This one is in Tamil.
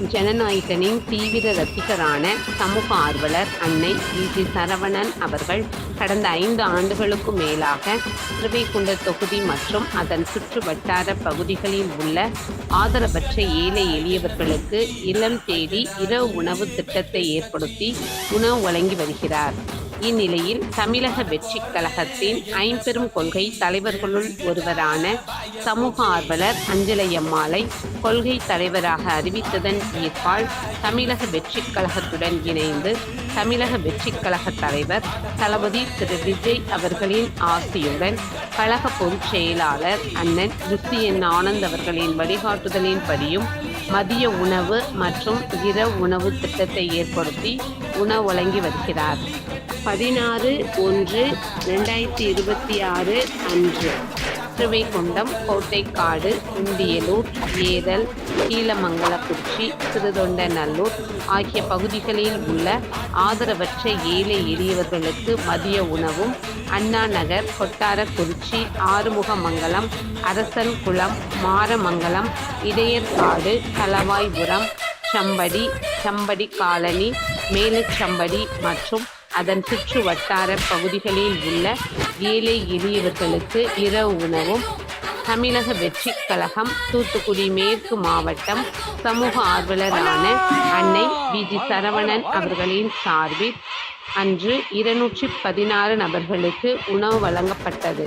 ஜனநாயகனின் தீவிர ரசிகரான சமூக ஆர்வலர் அன்னை வி. ஜி சரவணன் அவர்கள் கடந்த ஐந்து ஆண்டுகளுக்கும் மேலாக திருவைகுண்ட தொகுதி மற்றும் அதன் சுற்று வட்டார பகுதிகளில் உள்ள ஆதரவற்ற ஏழை எளியவர்களுக்கு இளம் தேடி இரவு உணவு திட்டத்தை ஏற்படுத்தி உணவு வழங்கி வருகிறார். இந்நிலையில் தமிழக வெற்றிக் கழகத்தின் ஐம்பெரும் கொள்கை தலைவர்களுள் ஒருவரான சமூக ஆர்வலர் அஞ்சலையம்மாளை கொள்கை தலைவராக அறிவித்ததன் ஈர்ப்பால் தமிழக வெற்றிக் கழகத்துடன் இணைந்து தமிழக வெற்றிக் கழக தலைவர் தளபதி திரு விஜய் அவர்களின் ஆசியுடன் கழக பொதுச் செயலாளர் அண்ணன் ருசியன் ஆனந்த் அவர்களின் வழிகாட்டுதலின்படியும் மதிய உணவு மற்றும் இரவு உணவு திட்டத்தை ஏற்படுத்தி உணவு வழங்கி வருகிறார். பதினாறு ஒன்று ரெண்டாயிரத்தி இருபத்தி ஆறு அன்று. திருவைகுண்டம் கோட்டைக்காடு உண்டியலூர் ஏதல் கீழமங்கலக்குறிச்சி திருதொண்டநல்லூர் ஆகிய பகுதிகளில் உள்ள ஆதரவற்ற ஏழை எளியவர்களுக்கு மதிய உணவும் அண்ணா நகர் கொட்டாரக்குறிச்சி ஆறுமுகமங்கலம் அரசன்குளம் மாரமங்கலம் இடையற்காடு தளவாய்புரம் சம்படி சம்படி காலனி மேலச்சம்படி மற்றும் அதன் சுற்று வட்டார பகுதிகளில் உள்ள ஏழை எளியவர்களுக்கு இரவு உணவும் தமிழக வெற்றிக் கழகம் தூத்துக்குடி மேற்கு மாவட்டம் சமூக ஆர்வலரான அன்னை வி. ஜி. சரவணன் அவர்களின் சார்பில் அன்று இருநூற்றி பதினாறு நபர்களுக்கு உணவு வழங்கப்பட்டது.